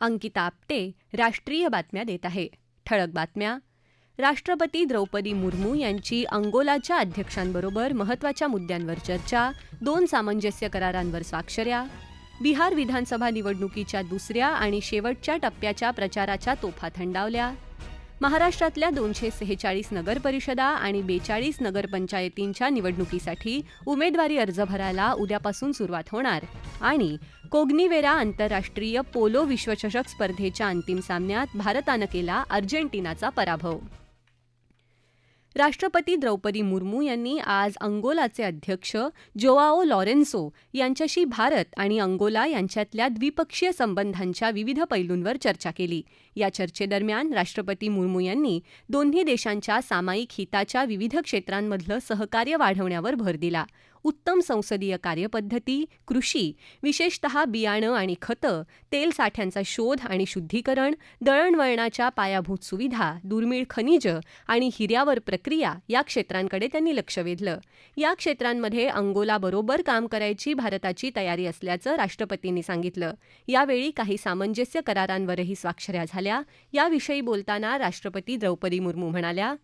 अंकिता आपटे राष्ट्रीय बातम्या देत आहे. ठळक बातम्या. राष्ट्रपती द्रौपदी मुर्मू यांची अंगोलाच्या अध्यक्षांबरोबर महत्त्वाच्या मुद्द्यांवर चर्चा दोन सामंजस्य करारांवर स्वाक्षऱ्या बिहार विधानसभा निवडणुकीच्या दुसऱ्या आणि शेवटच्या टप्प्याच्या प्रचाराच्या तोफा थंडावल्या महाराष्ट्रातल्या दोनशे सेहेचाळीस नगरपरिषदा आणि बेचाळीस नगरपंचायतींच्या निवडणुकीसाठी उमेदवारी अर्ज भरायला उद्यापासून सुरुवात होणार. आणि कोग्निवेरा आंतरराष्ट्रीय पोलो विश्वचषक स्पर्धेच्या अंतिम सामन्यात भारतानं केला अर्जेंटिनाचा पराभव. राष्ट्रपती द्रौपदी मुर्मू यांनी आज अंगोलाचे अध्यक्ष जोआओ लॉरेन्सो यांच्याशी भारत आणि अंगोला यांच्यातल्या द्विपक्षीय संबंधांच्या विविध पैलूंवर चर्चा केली. या चर्चेदरम्यान राष्ट्रपती मुर्मू यांनी दोन्ही देशांच्या सामायिक हिताच्या विविध क्षेत्रांमधलं सहकार्य वाढवण्यावर भर दिला. उत्तम संसदीय कार्यपद्धती कृषी विशेषतः बियाणं आणि खतं तेल साठ्यांचा शोध आणि शुद्धीकरण दळणवळणाच्या पायाभूत सुविधा दुर्मिळ खनिजं आणि हिऱ्यावर प्रक्रिया या क्षेत्रांकडे त्यांनी लक्ष वेधलं. या क्षेत्रांमध्ये अंगोलाबरोबर काम करायची भारताची तयारी असल्याचं राष्ट्रपतींनी सांगितलं. यावेळी काही सामंजस्य करारांवरही स्वाक्षऱ्या झाल्या. याविषयी बोलताना राष्ट्रपती द्रौपदी मुर्मू म्हणाल्या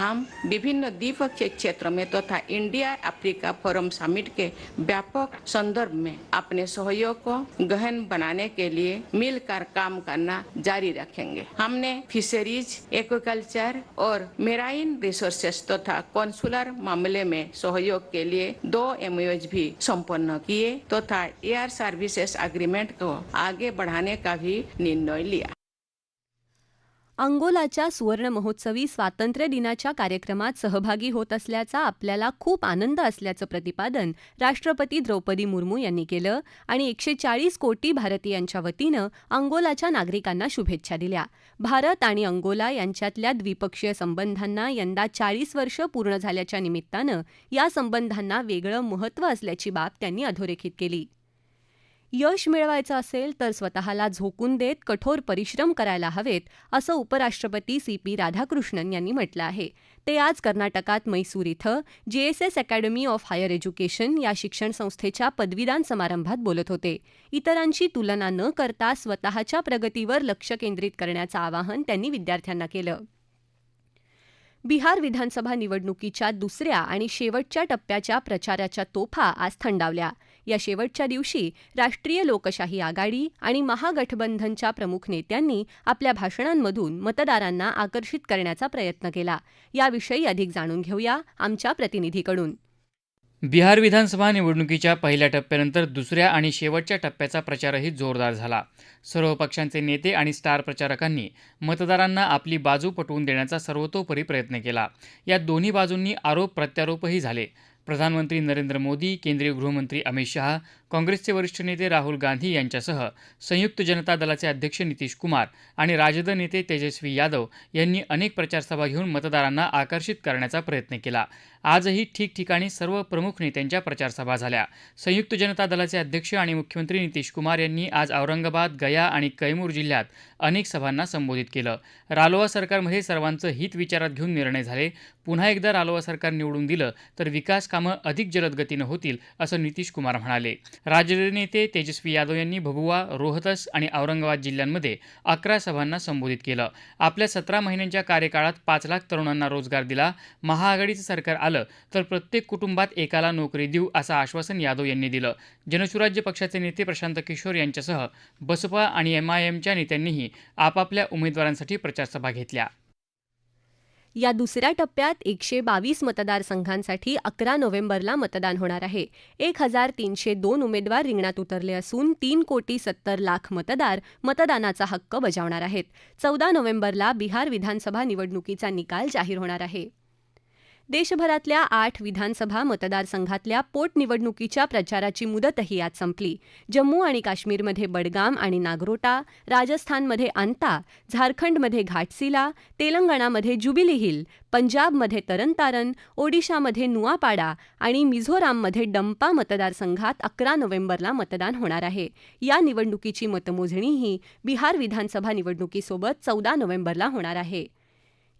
हम विभिन्न द्विपक्षीय क्षेत्र में तथा तो इंडिया अफ्रीका फोरम समिट के व्यापक संदर्भ में अपने सहयोग को गहन बनाने के लिए मिलकर काम करना जारी रखेंगे। हमने फिशरीज, एक्वाकल्चर और मेराइन रिसोर्सेस तथा तो कॉन्सुलर मामले में सहयोग के लिए दो एमओएज भी संपन्न किए तथा तो एयर सर्विसेस अग्रीमेंट को आगे बढ़ाने का भी निर्णय लिया। अंगोलाच्या सुवर्णमहोत्सवी स्वातंत्र्य दिनाच्या कार्यक्रमात सहभागी होत असल्याचा आपल्याला खूप आनंद असल्याचं प्रतिपादन राष्ट्रपती द्रौपदी मुर्मू यांनी केलं आणि एकशे चाळीस कोटी भारतीयांच्या वतीनं अंगोलाच्या नागरिकांना शुभेच्छा दिल्या. भारत आणि अंगोला यांच्यातल्या द्विपक्षीय संबंधांना यंदा चाळीस वर्ष पूर्ण झाल्याच्या निमित्तानं या संबंधांना वेगळं महत्त्व असल्याची बाब त्यांनी अधोरेखित केली. यश मिळवायचं असेल तर स्वतःला झोकून देत कठोर परिश्रम करायला हवेत असं उपराष्ट्रपती सी पी राधाकृष्णन यांनी म्हटलं आहे. ते आज कर्नाटकात मैसूर इथं GSS academy of higher education या शिक्षण संस्थेच्या पदवीदान समारंभात बोलत होते. इतरांची तुलना न करता स्वतःच्या प्रगतीवर लक्ष केंद्रित करण्याचं आवाहन त्यांनी विद्यार्थ्यांना केलं. बिहार विधानसभा निवडणुकीच्या दुसऱ्या आणि शेवटच्या टप्प्याच्या प्रचाराच्या तोफा आज थंडावल्या. या शेवटच्या दिवशी राष्ट्रीय लोकशाही आघाडी आणि महागठबंधनच्या प्रमुख नेत्यांनी आपल्या भाषणांमधून मतदारांना आकर्षित करण्याचा प्रयत्न केला. याविषयी अधिक जाणून घेऊया आमच्या प्रतिनिधीकडून. बिहार विधानसभा निवडणुकीच्या पहिल्या टप्प्यानंतर दुसऱ्या आणि शेवटच्या टप्प्याचा प्रचारही जोरदार झाला. सर्व पक्षांचे नेते आणि स्टार प्रचारकांनी मतदारांना आपली बाजू पटवून देण्याचा सर्वतोपरी प्रयत्न केला. या दोन्ही बाजूंनी आरोप प्रत्यारोपही झाले. प्रधानमंत्री नरेंद्र मोदी केंद्रीय गृहमंत्री अमित शहा काँग्रेसचे वरिष्ठ नेते राहुल गांधी यांच्यासह संयुक्त जनता दलाचे अध्यक्ष नितीश कुमार आणि राजद नेते तेजस्वी यादव यांनी अनेक प्रचारसभा घेऊन मतदारांना आकर्षित करण्याचा प्रयत्न केला. आजही ठिकठिकाणी सर्व प्रमुख नेत्यांच्या प्रचारसभा झाल्या. संयुक्त जनता दलाचे अध्यक्ष आणि मुख्यमंत्री नितीश कुमार यांनी आज औरंगाबाद गया आणि कैमूर जिल्ह्यात अनेक सभांना संबोधित केलं. रालोआ सरकारमध्ये सर्वांचं हित विचारात घेऊन निर्णय झाले. पुन्हा एकदा रालोआ सरकार निवडून दिलं तर विकास कामं अधिक जलद गतीनं होतील असं नितीश कुमार म्हणाले. राज्य नेते तेजस्वी यादव यांनी भभुआ रोहतस आणि औरंगाबाद जिल्ह्यांमध्ये अकरा सभांना संबोधित केलं. आपल्या सतरा महिन्यांच्या कार्यकाळात पाच लाख तरुणांना रोजगार दिला. महाआघाडीचं सरकार आलं तर प्रत्येक कुटुंबात एकाला नोकरी देऊ असं आश्वासन यादव यांनी दिलं. जनसुराज्य पक्षाचे नेते प्रशांत किशोर यांच्यासह बसपा आणि एमआयएमच्या नेत्यांनीही आपापल्या उमेदवारांसाठी प्रचारसभा घेतल्या. या दुसऱ्या टप्प्यात एकशे बावीस मतदारसंघांसाठी अकरा नोव्हेंबरला मतदान होणार आहे. एक हजार तीनशे दोन उमेदवार रिंगणात उतरले असून तीन कोटी सत्तर लाख मतदार मतदानाचा हक्क बजावणार आहेत. चौदा नोव्हेंबरला बिहार विधानसभा निवडणुकीचा निकाल जाहीर होणार आहे. देशभरातल्या आठ विधानसभा मतदारसंघातल्या पोटनिवडणुकीच्या प्रचाराची मुदतही आज संपली. जम्मू आणि काश्मीरमध्ये बडगाम आणि नागरोटा राजस्थानमध्ये अंता झारखंडमध्ये घाटसिला तेलंगणामध्ये जुबिली हिल पंजाबमध्ये तरनतारन ओडिशामध्ये नुआपाडा आणि मिझोराममध्ये डंपा मतदारसंघात अकरा नोव्हेंबरला मतदान होणार आहे. या निवडणुकीची मतमोजणीही बिहार विधानसभा निवडणुकीसोबत चौदा नोव्हेंबरला होणार आहे.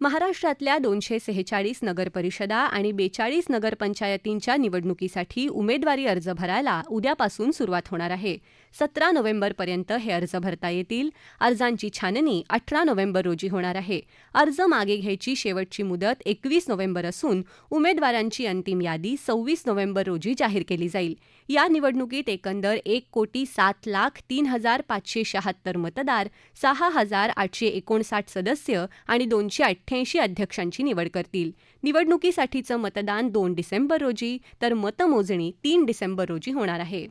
महाराष्ट्रातल्या दोनशे सेहेचाळीस नगरपरिषदा आणि बेचाळीस नगरपंचायतींच्या निवडणुकीसाठी उमेदवारी अर्ज भरायला उद्यापासून सुरुवात होणार आहे. सतरा नोव्हेंबरपर्यंत हे अर्ज भरता येतील. अर्जांची छाननी अठरा नोव्हेंबर रोजी होणार आहे. अर्ज मागे घ्यायची शेवटची मुदत एकवीस नोव्हेंबर असून उमेदवारांची अंतिम यादी सव्वीस नोव्हेंबर रोजी जाहीर केली जाईल. या निवडणुकीत एकंदर एक कोटी सात लाख तीन हजार पाचशे शहात्तर मतदार सहा हजार आठशे एकोणसाठ सदस्य आणि दोनशे अठ्ठ्याऐंशी अध्यक्षांची निवड करतील. निवडणुकीसाठीचं मतदान दोन डिसेंबर रोजी तर मतमोजणी तीन डिसेंबर रोजी होणार आहे.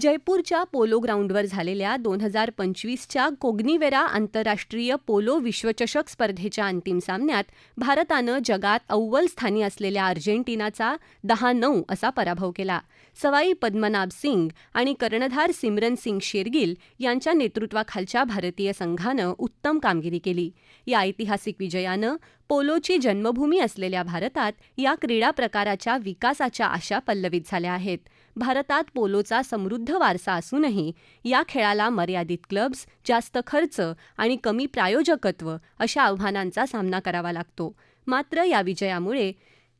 जयपूरच्या पोलो ग्राउंडवर झालेल्या दोन हजार पंचवीसच्या कोग्निवेरा आंतरराष्ट्रीय पोलो विश्वचषक स्पर्धेच्या अंतिम सामन्यात भारतानं जगात अव्वल स्थानी असलेल्या अर्जेंटिनाचा दहा नऊ असा पराभव केला. सवाई पद्मनाभ सिंग आणि कर्णधार सिमरन सिंग शेरगिल यांच्या नेतृत्वाखालच्या भारतीय संघानं उत्तम कामगिरी केली. या ऐतिहासिक विजयानं पोलोची जन्मभूमी असलेल्या भारतात या क्रीडा प्रकाराच्या विकासाच्या आशा पल्लवित झाल्या आहेत. भारतात पोलोचा समृद्ध वारसा असूनही या खेळाला मर्यादित क्लब्स जास्त खर्च आणि कमी प्रायोजकत्व अशा आव्हानांचा सामना करावा लागतो. मात्र या विजयामुळे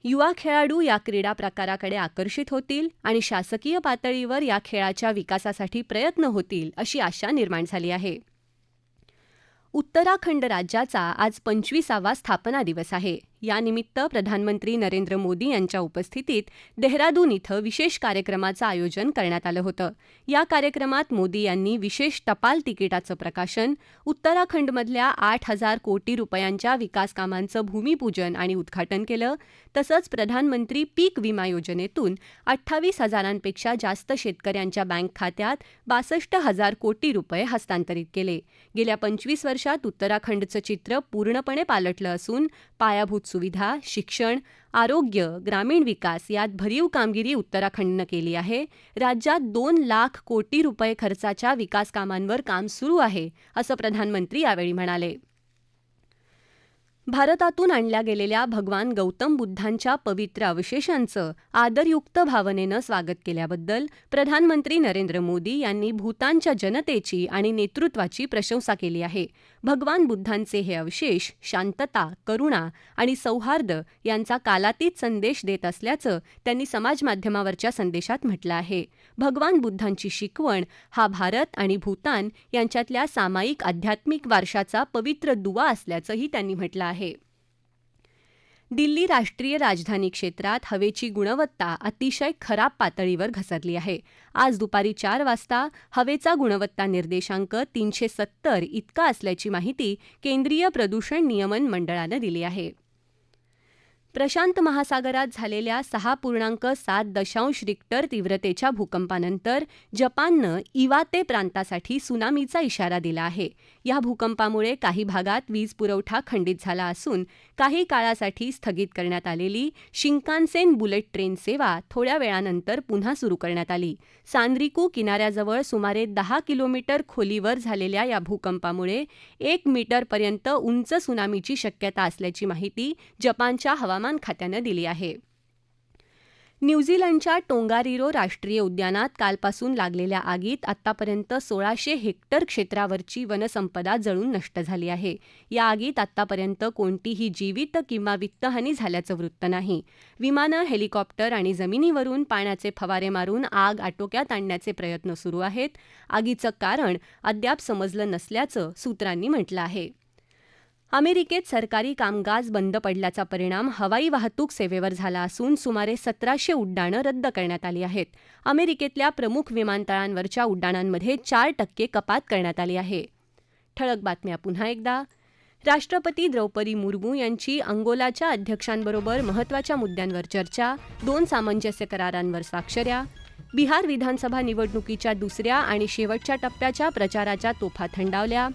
युवा खेळाडू या क्रीडा प्रकाराकडे आकर्षित होतील आणि शासकीय पातळीवर या खेळाच्या विकासासाठी प्रयत्न होतील अशी आशा निर्माण झाली आहे. उत्तराखंड राज्याचा आज पंचवीसावा स्थापना दिवस आहे. यानिमित्त प्रधानमंत्री नरेंद्र मोदी यांच्या उपस्थितीत देहरादून इथं विशेष कार्यक्रमाचं आयोजन करण्यात आलं होतं. या कार्यक्रमात मोदी यांनी विशेष टपाल तिकिटाचं प्रकाशन उत्तराखंडमधल्या आठ हजार कोटी रुपयांच्या विकास कामांचं भूमिपूजन आणि उद्घाटन केलं. तसंच प्रधानमंत्री पीक विमा योजनेतून अठ्ठावीस हजारांपेक्षा जास्त शेतकऱ्यांच्या बँक खात्यात बासष्ट हजार कोटी रुपये हस्तांतरित केले. गेल्या पंचवीस वर्षात उत्तराखंडचं चित्र पूर्णपणे पालटलं असून पायाभूत सुविधा शिक्षण आरोग्य ग्रामीण विकास यात भरीव कामगिरी उत्तराखंडनं केली आहे. राज्यात दोन लाख कोटी रुपये खर्चाच्या विकास कामांवर काम सुरू आहे असं प्रधानमंत्री यावेळी म्हणाले. भारतातून आणल्या गेलेल्या भगवान गौतम बुद्धांच्या पवित्र अवशेषांचं आदरयुक्त भावनेनं स्वागत केल्याबद्दल प्रधानमंत्री नरेंद्र मोदी यांनी भूतानच्या जनतेची आणि नेतृत्वाची प्रशंसा केली आहे. भगवान बुद्धांचे हे अवशेष शांतता करुणा आणि सौहार्द यांचा कालातीत संदेश देत असल्याचं त्यांनी समाजमाध्यमावरच्या संदेशात म्हटलं आहे. भगवान बुद्धांची शिकवण हा भारत आणि भूतान यांच्यातल्या सामायिक आध्यात्मिक वारशाचा पवित्र दुवा असल्याचंही त्यांनी म्हटलं आहे. दिल्ली राष्ट्रीय राजधानी क्षेत्रात हवेची गुणवत्ता अतिशय खराब पातळीवर घसरली आहे. आज दुपारी चार वाजता हवेचा गुणवत्ता निर्देशांक तीनशे सत्तर इतका असल्याची माहिती केंद्रीय प्रदूषण नियमन मंडळानं दिली आहे. प्रशांत महासागरात झालेल्या सहा पूर्णांक सात दशांश रिक्टर तीव्रतेच्या भूकंपानंतर जपाननं इवाते प्रांतासाठी सुनामीचा इशारा दिला आहे. या भूकंपामुळे काही भागात वीज पुरवठा खंडित झाला असून काही काळासाठी स्थगित करण्यात आलेली शिंकानसेन बुलेट ट्रेन सेवा थोड्या वेळानंतर पुन्हा सुरू करण्यात आली. सांद्रिकू किनाऱ्याजवळ सुमारे दहा किलोमीटर खोलीवर झालेल्या या भूकंपामुळे एक मीटरपर्यंत उंच सुनामीची शक्यता असल्याची माहिती जपानच्या हवामान खात्यानं दिली आहे. न्यूझीलंडच्या टोंगारिरो राष्ट्रीय उद्यानात कालपासून लागलेल्या आगीत आत्तापर्यंत सोळाशे हेक्टर क्षेत्रावरची वनसंपदा जळून नष्ट झाली आहे. या आगीत आत्तापर्यंत कोणतीही जीवित किंवा वित्तहानी झाल्याचं वृत्त नाही. विमानं हेलिकॉप्टर आणि जमिनीवरून पाण्याचे फवारे मारून आग आटोक्यात आणण्याचे प्रयत्न सुरू आहेत. आगीचं कारण अद्याप समजलं नसल्याचं सूत्रांनी म्हटलं आहे. अमेरिकेत सरकारी कामकाज बंद पडल्याचा परिणाम हवाई वाहतूक सेवेवर झाला असून सुमारे सतराशे उड्डाणं रद्द करण्यात आली आहेत. अमेरिकेतल्या प्रमुख विमानतळांवरच्या उड्डाणांमध्ये चार टक्के कपात करण्यात आली आहे. ठळक बातम्या पुन्हा एकदा. राष्ट्रपती द्रौपदी मुर्मू यांची अंगोलाच्या अध्यक्षांबरोबर महत्त्वाच्या मुद्द्यांवर चर्चा दोन सामंजस्य करारांवर स्वाक्षऱ्या बिहार विधानसभा निवडणुकीच्या दुसऱ्या आणि शेवटच्या टप्प्याच्या प्रचाराच्या तोफा थंडावल्या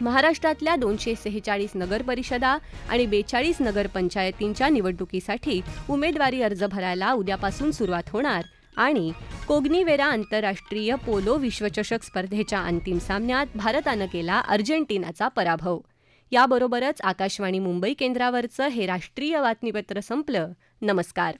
महाराष्ट्रातल्या दोनशे सेहेचाळीस नगरपरिषदा आणि बेचाळीस नगरपंचायतींच्या निवडणुकीसाठी उमेदवारी अर्ज भरायला उद्यापासून सुरुवात होणार. आणि कोग्निवेरा आंतरराष्ट्रीय पोलो विश्वचषक स्पर्धेच्या अंतिम सामन्यात भारतानं केला अर्जेंटिनाचा पराभव. याबरोबरच आकाशवाणी मुंबई केंद्रावरचं हे राष्ट्रीय बातमीपत्र संपलं. नमस्कार.